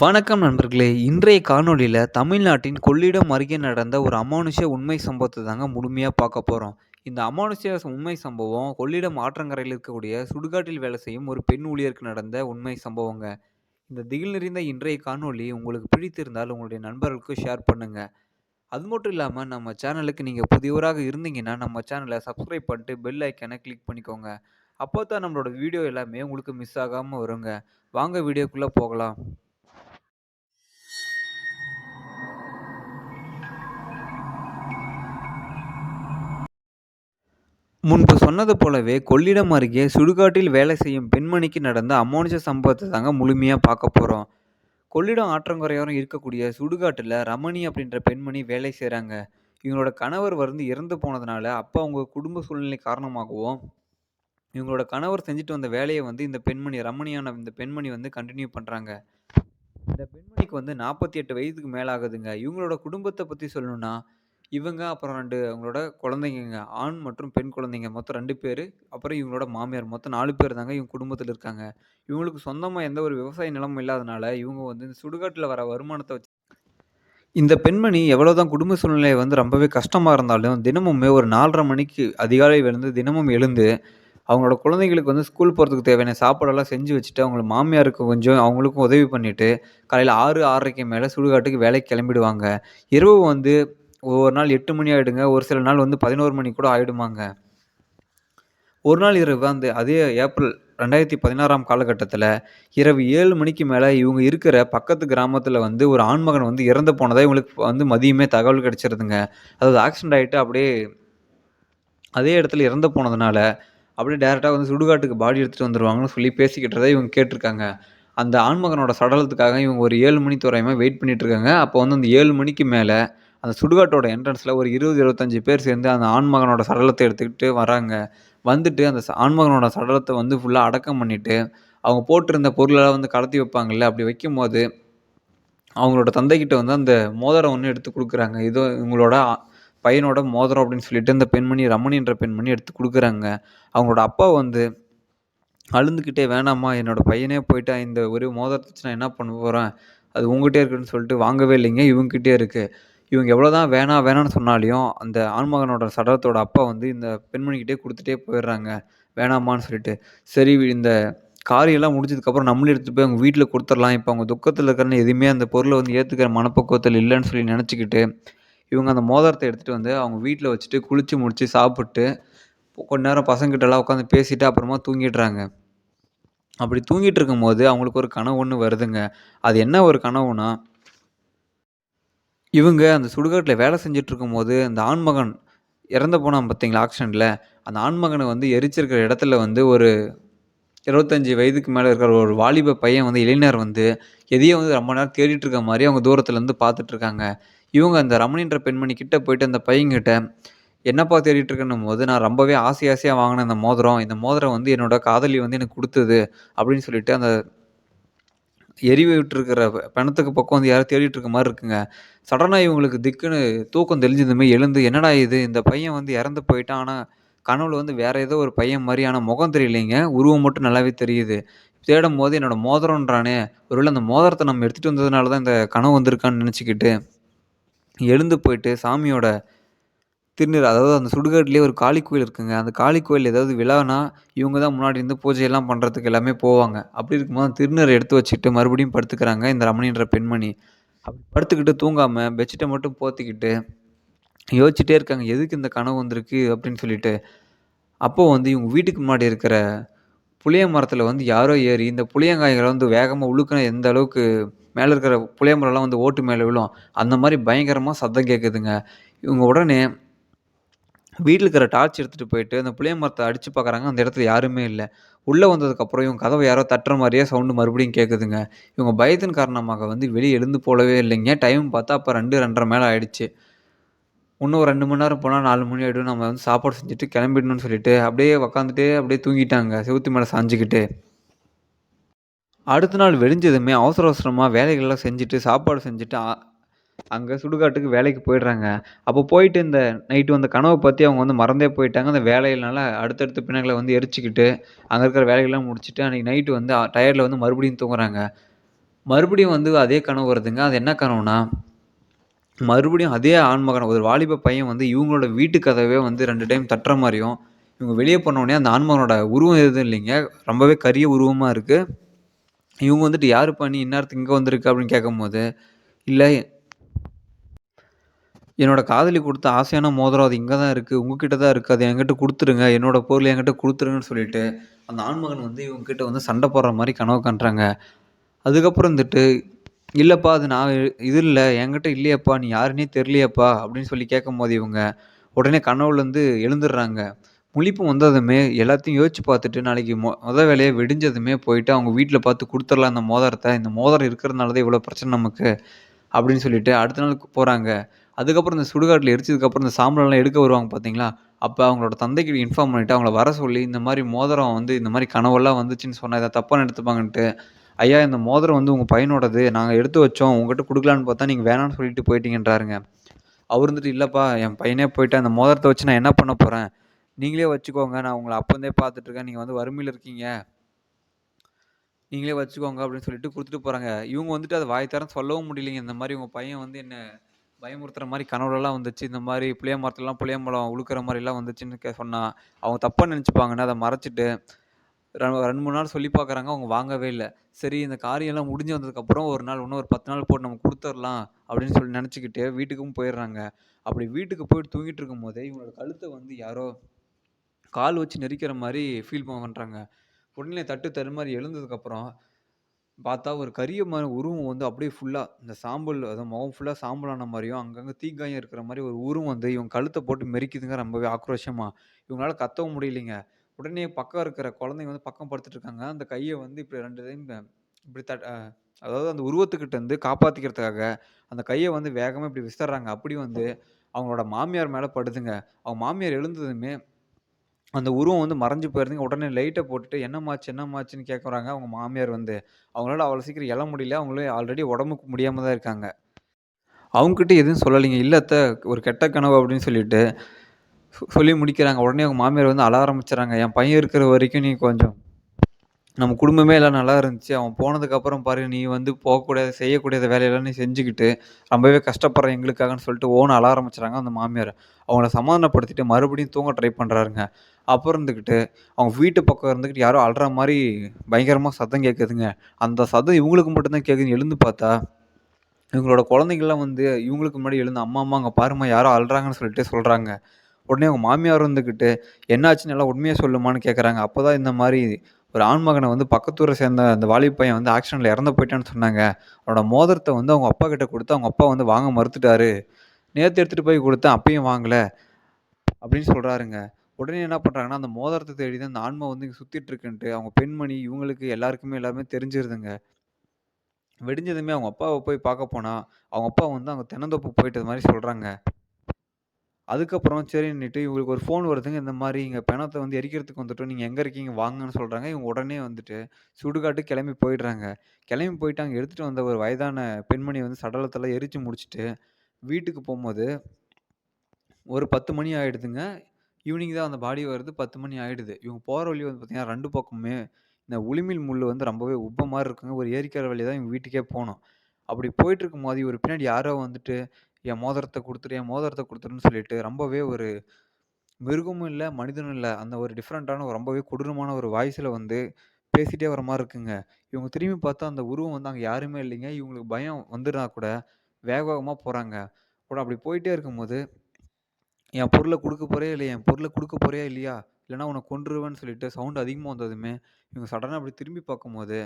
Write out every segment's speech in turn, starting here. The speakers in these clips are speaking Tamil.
வணக்கம் நண்பர்களே! இன்றைய காணொலியில் தமிழ்நாட்டின் கொள்ளிடம் அருகே நடந்த ஒரு அமானுஷ உண்மை சம்பவத்தை தாங்க முழுமையாக பார்க்க போகிறோம் இந்த அமானுஷ்ய உண்மை சம்பவம் கொள்ளிடம் ஆற்றங்கரையில் இருக்கக்கூடிய சுடுகாட்டில் வேலை செய்யும் ஒரு பெண் ஊழியருக்கு நடந்த உண்மை சம்பவங்க. இந்த திகில் நிறைந்த இன்றைய காணொலி உங்களுக்கு பிடித்திருந்தால் உங்களுடைய நண்பர்களுக்கு ஷேர் பண்ணுங்க. அது மட்டும் இல்லாமல் நம்ம சேனலுக்கு நீங்கள் புதியவராக இருந்தீங்கன்னா, நம்ம சேனலை சப்ஸ்கிரைப் பண்ணிட்டு பெல் ஐக்கனை கிளிக் பண்ணிக்கோங்க. அப்போ தான் நம்மளோட வீடியோ எல்லாமே உங்களுக்கு மிஸ் ஆகாமல் வருங்க. வாங்க வீடியோக்குள்ளே போகலாம். முன்பு சொன்னது போலவே கொள்ளிடம் அருகே சுடுகாட்டில் வேலை செய்யும் பெண்மணிக்கு நடந்த அமானுஷ சம்பவத்தை தாங்க முழுமையாக பார்க்க போகிறோம் கொள்ளிடம் ஆற்றங்கரையோரம் இருக்கக்கூடிய சுடுகாட்டில் ரமணி அப்படின்ற பெண்மணி வேலை செய்கிறாங்க இவங்களோட கணவர் வந்து இறந்து போனதுனால அப்போ அவங்க குடும்ப சூழ்நிலை காரணமாகவும் இவங்களோட கணவர் செஞ்சுட்டு வந்த வேலையை வந்து இந்த பெண்மணி ரமணியான இந்த பெண்மணி வந்து கண்டினியூ பண்ணுறாங்க இந்த பெண்மணிக்கு வந்து நாற்பத்தி எட்டு வயதுக்கு மேலாகுதுங்க. இவங்களோட குடும்பத்தை பற்றி சொல்லணும்னா இவங்க அப்புறம் ரெண்டு அவங்களோட குழந்தைங்கங்க. ஆண் மற்றும் பெண் குழந்தைங்க. மொத்தம் ரெண்டு பேரு. அப்புறம் இவங்களோட மாமியார். மொத்தம் நாலு பேர் தாங்க இவங்க குடும்பத்தில் இருக்காங்க. இவங்களுக்கு சொந்தமா எந்த ஒரு விவசாய நிலமும் இல்லாதனால, இவங்க வந்து இந்த சுடுகாட்டுல வர வருமானத்த வச்சு இந்த பெண்மணி எவ்வளோதான் குடும்ப சூழ்நிலை வந்து ரொம்பவே கஷ்டமா இருந்தாலும், தினமுமே ஒரு 4:30 மணிக்கு அதிகாலை எழுந்து தினமும் எழுந்து, அவங்களோட குழந்தைங்களுக்கு வந்து ஸ்கூல் போறதுக்கு தேவையான சாப்பாடெல்லாம் செஞ்சு வச்சுட்டு, அவங்கள மாமியாருக்கு கொஞ்சம் அவங்களுக்கும் உதவி பண்ணிட்டு, காலையில 6, 6:30க்கு மேல சுடுகாட்டுக்கு வேலைக்கு கிளம்பிடுவாங்க. இரவு வந்து ஒவ்வொரு நாள் எட்டு மணி ஆகிடுங்க ஒரு சில நாள் வந்து பதினோரு மணி கூட ஆகிடுமாங்க ஒரு நாள் இரவு அந்த அதே ஏப்ரல் ரெண்டாயிரத்தி பதினாறாம் காலகட்டத்தில் இரவு ஏழு மணிக்கு மேலே இவங்க இருக்கிற பக்கத்து கிராமத்தில் வந்து ஒரு ஆண்மகன் வந்து இறந்து போனதாக இவங்களுக்கு வந்து மதியமே தகவல் கிடச்சிருதுங்க. அதாவது ஆக்சிடென்ட் ஆகிட்டு அப்படியே அதே இடத்துல இறந்து போனதுனால அப்படியே டேரெக்டாக வந்து சுடுகாட்டுக்கு பாடி எடுத்துகிட்டு வந்துடுவாங்கன்னு சொல்லி பேசிக்கிட்டதை இவங்க கேட்டிருக்காங்க. அந்த ஆண்மகனோட சடலத்துக்காக இவங்க ஒரு ஏழு மணி தோராயமாக வெயிட் பண்ணிகிட்ருக்காங்க இருக்காங்க. அப்போ வந்து அந்த ஏழு மணிக்கு மேலே அந்த சுடுகாட்டோட என்ட்ரன்ஸில் ஒரு இருபது இருபத்தஞ்சி பேர் சேர்ந்து அந்த ஆண்மகனோட சடலத்தை எடுத்துக்கிட்டு வராங்க. வந்துட்டு அந்த ஆண்மகனோட சடலத்தை வந்து ஃபுல்லாக அடக்கம் பண்ணிவிட்டு அவங்க போட்டிருந்த பொருளெல்லாம் வந்து கடத்தி வைப்பாங்கல்ல அப்படி வைக்கும்போது அவங்களோட தந்தைக்கிட்ட வந்து அந்த மோதிரம் ஒன்று எடுத்து கொடுக்குறாங்க. இதோ இவங்களோட பையனோட மோதிரம் அப்படின்னு சொல்லிட்டு இந்த பெண்மணி ரமணின்ற பெண்மணி எடுத்து கொடுக்குறாங்க. அவங்களோட அப்பா வந்து அழுந்துக்கிட்டே வேணாம்மா என்னோடய பையனே போயிட்டா இந்த ஒரு மோதிரத்தை நான் என்ன பண்ண போகிறேன் அது உங்ககிட்டே இருக்குன்னு சொல்லிட்டு வாங்கவே இல்லைங்க இவங்ககிட்டே இருக்குது இவங்க எவ்வளோ தான் வேணாம் வேணாம்னு சொன்னாலையும் அந்த ஆண்மகனோட சடலத்தோட அப்பா வந்து இந்த பெண்மணிக்கிட்டே கொடுத்துட்டே போயிடுறாங்க. வேணாமான்னு சொல்லிட்டு. சரி இந்த காரியெல்லாம் முடிஞ்சதுக்கப்புறம் நம்மளே எடுத்துகிட்டு போய் அவங்க வீட்டில் கொடுத்துடலாம். இப்போ அவங்க துக்கத்தில் இருக்கிறன்னு எதுவுமே அந்த பொருளை வந்து ஏற்றுக்கிற மனப்பக்குவத்தில் இல்லைன்னு சொல்லி நினச்சிக்கிட்டு இவங்க அந்த மோதிரத்தை எடுத்துகிட்டு வந்து அவங்க வீட்டில் வச்சுட்டு குளித்து முடித்து சாப்பிட்டு கொஞ்ச நேரம் பசங்கிட்டலாம் உட்காந்து பேசிவிட்டு அப்புறமா தூங்கிடுறாங்க. அப்படி தூங்கிட்டு இருக்கும்போது அவங்களுக்கு ஒரு கனவு ஒன்று வருதுங்க. அது என்ன ஒரு கனவுனா இவங்க அந்த சுடுகாட்டில் வேலை செஞ்சுட்ருக்கும்போது, அந்த ஆண்மகன் இறந்து போனான் பார்த்தீங்களா ஆக்சிடெண்ட்டில் அந்த ஆண்மகனை வந்து எரிச்சிருக்கிற இடத்துல வந்து ஒரு 25 வயதுக்கு மேலே இருக்கிற ஒரு வாலிப பையன் வந்து இளைஞர் வந்து, எதையோ வந்து ரொம்ப நேரம் தேடிட்டு இருக்க மாதிரி அவங்க தூரத்துலேருந்து பார்த்துட்ருக்காங்க. இவங்க அந்த ரமணின்ற பெண்மணி கிட்ட போயிட்டு அந்த பையன்கிட்ட, "என்னப்பா தேடிட்டு போது நான் ரொம்பவே ஆசை ஆசையாக வாங்கின இந்த மோதிரம். இந்த மோதிரம் வந்து என்னோட காதலி வந்து எனக்கு கொடுத்தது அப்படின்னு சொல்லிட்டு அந்த எரி விட்டுருக்கிற பிணத்துக்கு பக்கம் வந்து யாரும் தேடிட்டு இருக்க மாதிரி இருக்குங்க. சடனாக இவங்களுக்கு திக்குன்னு தூக்கம் தெளிஞ்சதுமே எழுந்து, "என்னடா இது? இந்த பையன் வந்து இறந்து போயிட்டான். ஆனால் கனவுல வந்து வேற ஏதோ ஒரு பையன் மாதிரி ஆனால் முகம் தெரியலைங்க. உருவம் மட்டும் நல்லாவே தெரியுது. தேடும் போது என்னோட மோதிரம்ன்றானே! ஒருவேளை அந்த மோதிரத்தை நம்ம எடுத்துகிட்டு வந்ததுனால தான் இந்த கனவு வந்திருக்கான்னு" நினச்சிக்கிட்டு எழுந்து போயிட்டு சாமியோட திருநீர் அதாவது அந்த சுடுகாட்டிலே ஒரு காளி கோயில் இருக்குங்க. அந்த காளி கோயில் ஏதாவது விழானா, இவங்க தான் முன்னாடி இருந்து பூஜையெல்லாம் பண்ணுறதுக்கு எல்லாமே போவாங்க. அப்படி இருக்கும்போது திருநீரை எடுத்து வச்சுட்டு மறுபடியும் படுத்துக்கிறாங்க இந்த ரமணின்ற பெண்மணி. அப்படி படுத்துக்கிட்டு தூங்காமல் பெட்ஷீட்டை மட்டும் போத்திக்கிட்டு யோசிச்சுட்டே இருக்காங்க. எதுக்கு இந்த கனவு வந்திருக்கு அப்படின்னு சொல்லிட்டு. அப்போது வந்து இவங்க வீட்டுக்கு முன்னாடி இருக்கிற புளிய மரத்தில் வந்து யாரோ ஏறி இந்த புளியங்காய்களை வந்து வேகமாக உழுக்கின எந்த அளவுக்கு மேலே இருக்கிற புளிய மரம்லாம் வந்து ஓட்டு மேலே விழும். அந்த மாதிரி பயங்கரமாக சத்தம் கேட்குதுங்க. இவங்க உடனே வீட்டில் இருக்கிற டார்ச் எடுத்துகிட்டு போயிட்டு அந்த புளிய மரத்தை அடித்து பார்க்குறாங்க அந்த இடத்துல யாருமே இல்லை. உள்ளே வந்ததுக்கப்புறம் இவங்க கதவை யாரோ தட்டுற மாதிரியே சவுண்டு மறுபடியும் கேட்குதுங்க இவங்க பயத்தின் காரணமாக வந்து வெளியே எழுந்து போலவே இல்லைங்க. டைம் பார்த்தா அப்போ ரெண்டு ரெண்டரை மேலே ஆயிடுச்சு. இன்னும் ஒரு ரெண்டு மணி நேரம் போனால் நாலு மணி ஆகிடும் நம்ம வந்து சாப்பாடு செஞ்சுட்டு கிளம்பிடணும்னு சொல்லிட்டு அப்படியே உக்காந்துட்டு அப்படியே தூங்கிட்டாங்க. செவுத்து மேலே சாஞ்சிக்கிட்டு. அடுத்த நாள் வெடிஞ்சதுமே அவசர அவசரமாக வேலைகள்லாம் செஞ்சுட்டு சாப்பாடு செஞ்சுட்டு அங்கே சுடுகாட்டுக்கு வேலைக்கு போயிடுறாங்க அப்போ போயிட்டு இந்த நைட்டு வந்த கனவை பற்றி அவங்க வந்து மறந்தே போயிட்டாங்க அந்த வேலையினால அடுத்தடுத்த பிணங்களை வந்து எரிச்சிக்கிட்டு அங்கே இருக்கிற வேலைகள்லாம் முடிச்சுட்டு அன்றைக்கி நைட்டு வந்து டயர்டில் வந்து மறுபடியும் தூங்குறாங்க மறுபடியும் வந்து அதே கனவு வருதுங்க. அது என்ன கனவுனா, மறுபடியும் அதே ஆண்மகன் ஒரு வாலிப பையன் வந்து இவங்களோட வீட்டு கதவே வந்து ரெண்டு டைம் தட்டுற மாதிரியும் இவங்க வெளியே போனோடனே அந்த ஆண்மகனோட உருவம் எதுவும் இல்லைங்க. ரொம்பவே கரிய உருவமாக இருக்குது இவங்க வந்துட்டு "யாருப்பா நீ? இந்நேரத்துக்கு இங்கே வந்திருக்கு அப்படின்னு கேட்கும்போது, இல்லை என்னோட காதலி கொடுத்த ஆசையான மோதிரம் அது இங்கே தான் இருக்குது உங்ககிட்ட தான் இருக்குது அது என்கிட்ட கொடுத்துருங்க என்னோட பொருள் என்கிட்ட கொடுத்துருங்கன்னு சொல்லிட்டு, அந்த ஆண்மகன் வந்து இவங்ககிட்ட வந்து சண்டை போடுற மாதிரி கனவு காண்றாங்க. அதுக்கப்புறம் வந்துட்டு, இல்லைப்பா அது நான் இது இல்லை என்கிட்ட இல்லையேப்பா. நீ யாருன்னே தெரியலையேப்பா" அப்படின்னு சொல்லி கேட்கும்போது இவங்க, உடனே கனவுலேருந்து எழுந்துடுறாங்க முழிப்பு வந்ததுமே எல்லாத்தையும் யோசிச்சு பார்த்துட்டு, நாளைக்கு மொ மொத வேலையை விடிஞ்சதுமே போயிட்டு அவங்க வீட்டில் பார்த்து கொடுத்துடலாம் அந்த மோதிரத்தை இந்த மோதிரம் இருக்கிறதுனால தான் இவ்வளோ பிரச்சனை நமக்கு. அப்படின்னு சொல்லிட்டு அடுத்த நாள் போகிறாங்க அதுக்கப்புறம் இந்த சுடுகாட்டில் எரிச்சதுக்கப்புறம் இந்த சாம்பலெல்லாம் எடுக்க வருவாங்க பார்த்தீங்களா? அப்போ அவங்களோட தந்தைக்கு இன்ஃபார்ம் பண்ணிட்டு அவங்கள வர சொல்லி, இந்த மாதிரி மோதிரம் வந்து இந்த மாதிரி கனவெல்லாம் வந்துச்சுன்னு சொன்னால் எதாவது தப்பாக எடுத்துப்பாங்கன்ட்டு, "ஐயா இந்த மோதிரம் வந்து உங்கள் பையனோடது. நாங்கள் எடுத்து வச்சோம். உங்ககிட்ட கொடுக்கலான்னு பார்த்தா நீங்கள் வேணான்னு சொல்லிட்டு போயிட்டீங்கன்றாருங்க." அவர் வந்துட்டு, இல்லைப்பா என் பையனே போயிட்டு அந்த மோதிரத்தை வச்சு நான் என்ன பண்ண போகிறேன் நீங்களே வச்சுக்கோங்க. நான் உங்களை அப்போந்தே பார்த்துட்ருக்கேன் நீங்கள் வந்து வறுமையில் இருக்கீங்க. நீங்களே வச்சுக்கோங்க." அப்படின்னு சொல்லிட்டு கொடுத்துட்டு போகிறாங்க இவங்க வந்துட்டு அதை வாய் தரம் சொல்லவும் முடியலைங்க. இந்த மாதிரி உங்கள் பையன் வந்து என்ன பயமுறுத்துற மாதிரி கனவுலலாம் வந்துச்சு. இந்த மாதிரி புளிய மரத்துலலாம் புளியமரம் உழுக்கிற மாதிரிலாம் வந்துச்சுன்னு கே சொன்னால் அவங்க தப்பாக நினச்சிப்பாங்கன்னு அதை மறைச்சிட்டு ரெண்டு ரெண்டு மூணு நாள் சொல்லி பார்க்குறாங்க. அவங்க வாங்கவே இல்லை சரி இந்த காரியெல்லாம் முடிஞ்சு வந்ததுக்கப்புறம் ஒரு நாள் இன்னும் ஒரு 10 நாள் போட்டு நம்ம கொடுத்துர்லாம் அப்படின்னு சொல்லி நினச்சிக்கிட்டு வீட்டுக்கும் போயிடுறாங்க அப்படி வீட்டுக்கு போயிட்டு தூங்கிட்டு இருக்கும்போதே, இவங்களோட கழுத்தை வந்து யாரோ கால் வச்சு நெரிக்கிற மாதிரி ஃபீல் பண்ணுறாங்க உடனே தட்டு தடுமாறி எழுந்ததுக்கப்புறம் பார்த்தா ஒரு கரிய மாரி உருவம் வந்து அப்படியே ஃபுல்லாக இந்த சாம்பல் அதாவது முகம் ஃபுல்லாக சாம்பலான மாதிரியும் அங்கங்கே தீக்காயம் இருக்கிற மாதிரி ஒரு உருவம் வந்து இவங்க கழுத்தை போட்டு மெரிக்குதுங்க ரொம்பவே ஆக்ரோஷமாக இவங்களால கத்தவும் முடியலைங்க. உடனே பக்கம் இருக்கிற குழந்தைங்க வந்து பக்கம் படுத்துட்டு இருக்காங்க. அந்த கையை வந்து இப்படி ரெண்டு டைம் இப்படி தட் அதாவது அந்த உருவத்துக்கிட்ட இருந்து காப்பாற்றிக்கிறதுக்காக அந்த கையை வந்து வேகமாக இப்படி விசர்றாங்க. அப்படி வந்து அவங்களோட மாமியார் மேலே படுதுங்க. அவங்க மாமியார் எழுந்ததுமே அந்த உருவம் வந்து மறைஞ்சு போயிருந்தீங்க உடனே லைட்டை போட்டுட்டு, "என்னம்மாச்சு? என்னம்மாச்சுன்னு?" கேட்குறாங்க அவங்க மாமியார் வந்து. அவங்களால அவ்வளோ சீக்கிரம் எழ முடியல. அவங்களே ஆல்ரெடி உடம்புக்கு முடியாமல் தான் இருக்காங்க. அவங்ககிட்ட எதுவும் சொல்லலைங்க. இல்லத்த ஒரு கெட்ட கனவு" அப்படின்னு சொல்லிட்டு சொல்லி முடிக்கிறாங்க. உடனே அவங்க மாமியார் வந்து அழ ஆரம்பிச்சுறாங்க. "என் பையன் இருக்கிற வரைக்கும் நீ கொஞ்சம் நம்ம குடும்பமே எல்லாம் நல்லா இருந்துச்சு. அவன் போனதுக்கப்புறம் பாரு, நீ வந்து போகக்கூடாது, செய்யக்கூடாத வேலையெல்லாம் நீ செஞ்சுக்கிட்டு, ரொம்பவே கஷ்டப்படுற எங்களுக்காகன்னு" சொல்லிட்டு ஓன அழ ஆரம்பிச்சிட்றாங்க அந்த மாமியார். அவங்கள சமாதானப்படுத்திட்டு மறுபடியும் தூங்க ட்ரை பண்ணுறாருங்க அப்புறம் இருந்துக்கிட்டு அவங்க வீட்டு பக்கம் இருந்துக்கிட்டு யாரோ அழுற மாதிரி பயங்கரமாக சத்தம் கேட்குதுங்க. அந்த சத்தம் இவங்களுக்கு மட்டும்தான் கேட்குது கேட்குதுன்னு எழுந்து பார்த்தா, இவங்களோட குழந்தைங்கள்லாம் வந்து இவங்களுக்கு முன்னாடி எழுந்து, "அம்மா, அம்மா அங்கே பாரும்மா யாரோ அழுறாங்கன்னு" சொல்லிட்டு சொல்கிறாங்க உடனே அவங்க மாமியார் இருந்துக்கிட்டு "என்னாச்சுன்னு எல்லாம் உண்மையாக சொல்லுமான்னு" கேட்குறாங்க. அப்போ தான் இந்த மாதிரி ஒரு ஆண்மகனை வந்து பக்கத்து சேர்ந்த அந்த வாலிப பையன் வந்து ஆக்சிடெண்ட்டில் இறந்து போயிட்டான்னு சொன்னாங்க. அவனோட மோதிரத்தை வந்து அவங்க அப்பா கிட்ட கொடுத்து அவங்க அப்பா வந்து வாங்க மறுத்துட்டாரு. நேற்று எடுத்துகிட்டு போய் கொடுத்தேன் அப்பயும் வாங்கல. அப்படின்னு சொல்கிறாருங்க உடனே என்ன பண்ணுறாங்கன்னா அந்த மோதிரத்தை தேடி தான் அந்த ஆன்மா வந்து இங்கே சுற்றிட்டுருக்குன்ட்டு அவங்க பெண்மணி இவங்களுக்கு எல்லாருக்குமே எல்லாருமே தெரிஞ்சிருதுங்க. வெடிஞ்சதுமே அவங்க அப்பாவை போய் பார்க்க போனால் அவங்க அப்பா வந்து அவங்க தென்னந்தோப்பு போயிட்டது மாதிரி சொல்கிறாங்க அதுக்கப்புறம் சரின்னுட்டு இவங்களுக்கு ஒரு ஃபோன் வருதுங்க. இந்த மாரி இங்க பிணத்தை வந்து எரிக்கிறதுக்கு வந்துட்டோம். நீங்க எங்க இருக்கீங்க வாங்கன்னு சொல்றாங்க. இவங்க உடனே வந்துட்டு சுடுகாட்டுக்கு கிளம்பி போயிடுறாங்க. கிளம்பி போயிட்டு அங்க எடுத்துட்டு வந்த ஒரு வயதான பெண்மணி வந்து சடலத்தெல்லாம் எரிச்சு முடிச்சுட்டு, வீட்டுக்கு போம்போது ஒரு 10 மணி ஆயிடுதுங்க. ஈவினிங் தான் அந்த பாடி வருது. 10 மணி ஆயிடுது. இவங்க போற வழி வந்து பார்த்தீங்கன்னா, 2 பக்கமுமே இந்த உளிமில் முள் வந்து ரொம்பவே உப்ப மாரி இருக்குங்க. ஒரு ஏரிக்கரை வழியா தான் இவங்க வீட்டுக்கே போணும். அப்படி போயிட்டுருக்கும்போது, இவரு பின்னாடி யாரோ வந்துட்டு, "என் மோதிரத்தை கொடுத்துரு என் மோதிரத்தை கொடுத்துருன்னு சொல்லிட்டு ரொம்பவே ஒரு மிருகமும் இல்லை மனிதனும் இல்லை அந்த ஒரு டிஃப்ரெண்ட்டான ஒரு ரொம்பவே கொடூரமான ஒரு வாய்ஸில் வந்து பேசிட்டே வர மாதிரி இருக்குங்க. இவங்க திரும்பி பார்த்தா அந்த உருவம் வந்து அங்கே யாருமே இல்லைங்க. இவங்களுக்கு பயம் வந்துருனா கூட வேக வேகமாக போகிறாங்க கூட அப்படி போயிட்டே இருக்கும்போது, "என் பொருளை கொடுக்க போகிறே இல்லை என் பொருளை கொடுக்க போறியா இல்லையா? இல்லைனா உன்னை கொன்றுவேன்னு" சொல்லிட்டு சவுண்ட் அதிகமாக வந்ததுமே, இவங்க சடனாக அப்படி திரும்பி பார்க்கும்போது,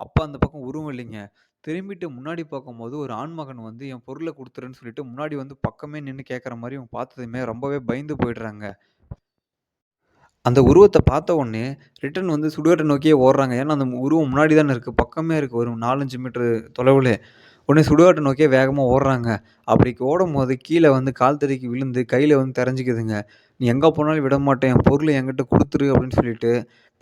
அப்பா அந்த பக்கம் உருவம் இல்லைங்க. திரும்பிட்டு முன்னாடி பார்க்கும்போது, ஒரு ஆண்மகன் வந்து என் பொருளை கொடுத்துருன்னு சொல்லிட்டு முன்னாடி வந்து பக்கமே நின்று கேட்குற மாதிரி இவங்க பார்த்ததுமே ரொம்பவே பயந்து போயிடுறாங்க. அந்த உருவத்தை பார்த்த உடனே ரிட்டர்ன் வந்து சுடுகாட்டை நோக்கியே ஓடுறாங்க. ஏன்னா, அந்த உருவம் முன்னாடி தானே இருக்குது பக்கமே இருக்குது ஒரு 4, 5 மீட்டர் உடனே சுடுகாட்டை நோக்கியே வேகமாக ஓடுறாங்க. அப்படி ஓடும் போது கீழே வந்து கால் தடுக்கி விழுந்து கையில் வந்து தெறஞ்சுக்குதுங்க. "நீ எங்கே போனாலும் விட மாட்டேன் என் பொருளை என்கிட்ட கொடுத்துரு அப்படின்னு சொல்லிட்டு,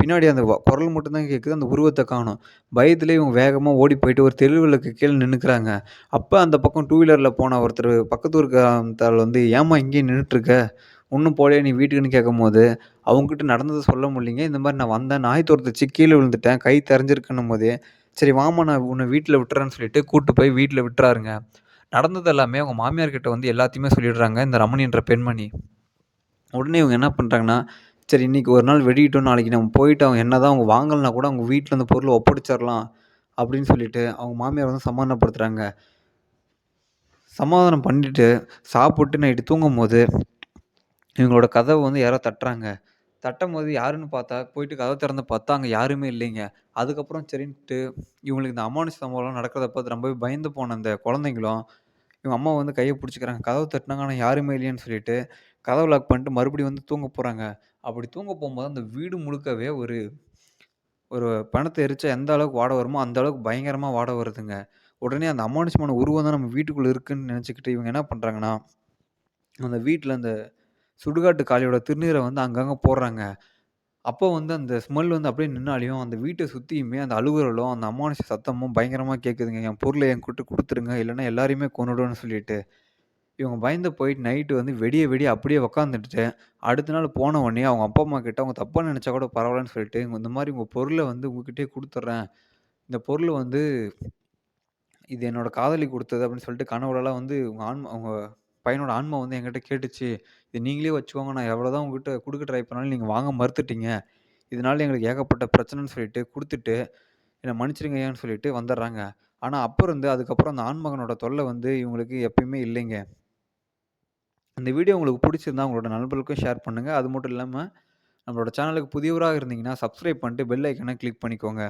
பின்னாடி அந்த குரல் மட்டும்தான் கேட்குது. அந்த உருவத்தை காணும் பயத்திலே இவங்க வேகமாக ஓடி போயிட்டு ஒரு தெருவிளக்கு கீழே நின்றுக்கிறாங்க அப்போ அந்த பக்கம் டூ வீலரில் போன ஒருத்தர் பக்கத்து ஊர்க்காரத்தாள் வந்து, "ஏம்மா இங்கேயே நின்றுட்டுருக்க ஒன்றும் போலையே நீ வீட்டுக்குன்னு?" கேட்கும்போது, அவங்ககிட்ட நடந்ததை சொல்ல முடியலைங்க. இந்த மாதிரி நான் வந்தேன். நாய் தொரத்துச்சு கீழே விழுந்துட்டேன். கை தெறஞ்சிருக்குன்னும்போதே, சரி வாமா நான் உன்னை வீட்டில் விட்டுறேன்னு சொல்லிட்டு கூப்பிட்டு போய் வீட்டில் விட்டுறாருங்க. நடந்தது எல்லாமே அவங்க மாமியார்கிட்ட வந்து எல்லாத்தையுமே சொல்லிடுறாங்க இந்த ரமணின்ற பெண்மணி. உடனே இவங்க என்ன பண்ணுறாங்கன்னா சரி இன்றைக்கி ஒரு நாள் வெடிக்கட்டும். நாளைக்கு நம்ம போயிட்டு அவங்க என்ன தான் அவங்க வாங்கலைனா கூட அவங்க வீட்டில் அந்த பொருளை ஒப்படைச்சிரலாம். அப்படின்னு சொல்லிட்டு அவங்க மாமியார் வந்து சமாதானப்படுத்துகிறாங்க சமாதானம் பண்ணிட்டு, சாப்பிட்டு நைட்டு தூங்கும்போது, இவங்களோட கதவை வந்து யாரோ தட்டுறாங்க. தட்டும்போது யாருன்னு பார்த்தா, போயிட்டு கதவை திறந்து பார்த்தா அங்கே யாருமே இல்லைங்க. அதுக்கப்புறம் சரின்ட்டு இவங்களுக்கு இந்த அம்மானு சம்பவம்லாம் நடக்கிறத பார்த்து ரொம்பவே பயந்து போன அந்த குழந்தைங்களும், இவங்க அம்மா வந்து கையை பிடிச்சிக்கிறாங்க கதவை தட்டினாங்க ஆனால் யாருமே இல்லைன்னு சொல்லிட்டு, கதவு லாக் பண்ணிட்டு மறுபடியும் வந்து தூங்க போகிறாங்க அப்படி தூங்க போகும்போது அந்த வீடு முழுக்கவே ஒரு ஒரு பணத்தை எரிச்சா எந்த அளவுக்கு வாட வருமோ, அந்த அளவுக்கு பயங்கரமாக வாட வருதுங்க. உடனே அந்த அமானுஷமான உருவம் தான் நம்ம வீட்டுக்குள்ளே இருக்குன்னு நினச்சிக்கிட்டு இவங்க என்ன பண்ணுறாங்கன்னா அந்த வீட்டில் அந்த சுடுகாட்டு காளியோட திருநீரை வந்து அங்கங்கே போடுறாங்க. அப்போ வந்து அந்த ஸ்மெல் வந்து அப்படியே நின்னாலையும், அந்த வீட்டை சுற்றியுமே அந்த அழுகுறலும் அந்த அமானுஷ சத்தமும் பயங்கரமாக கேட்குதுங்க. என் பொருளை என் கூட்டு கொடுத்துருங்க இல்லைன்னா எல்லாரையுமே கொண்டுடுன்னு சொல்லிட்டு. இவங்க பயந்து போயிட்டு நைட்டு வந்து வெடிய வெடிய அப்படியே உக்காந்துட்டு, அடுத்த நாள் போன உடனே அவங்க அப்பா, அம்மா கிட்ட அவங்க தப்பா நெனச்சா கூட பரவாயில்லன்னு சொல்லிட்டு, இந்த மாரி உங்க பொருள வந்து உங்ககிட்டயே குடுத்துர்றேன். இந்த பொருள் வந்து இது என்னோட காதலி குடுத்தது அப்படின்னு சொல்லிட்டு கனவுலலாம் வந்து உங்க ஆன்மா உங்க பையனோட ஆன்மா வந்து என்கிட்ட கேட்டுச்சு. "இத நீங்களே வச்சுக்கோங்க. நான் எவ்வளோதான் உங்ககிட்ட குடுக்க ட்ரை பண்ணாலும் நீங்க வாங்க மறுத்துட்டீங்க. இதனால எங்களுக்கு ஏகப்பட்ட பிரச்சனைன்னு" சொல்லிட்டு குடுத்துட்டு, "என்ன மன்னிச்சுடுங்கய்யான்னு" சொல்லிட்டு வந்துர்றாங்க. ஆனா அப்போ இருந்து அதுக்கப்புறம் அந்த ஆண்மகனோட தொல்லை வந்து இவங்களுக்கு எப்பயுமே இல்லைங்க. இந்த வீடியோ உங்களுக்கு பிடிச்சிருந்தா உங்களோட நண்பர்களுக்கும் ஷேர் பண்ணுங்கள் அது மட்டும் இல்லாமல் நம்மளோட சேனலுக்கு புதியவராக இருந்தீங்கன்னா, சப்ஸ்கிரைப் பண்ணிட்டு பெல் ஐக்கனை கிளிக் பண்ணிக்கோங்க.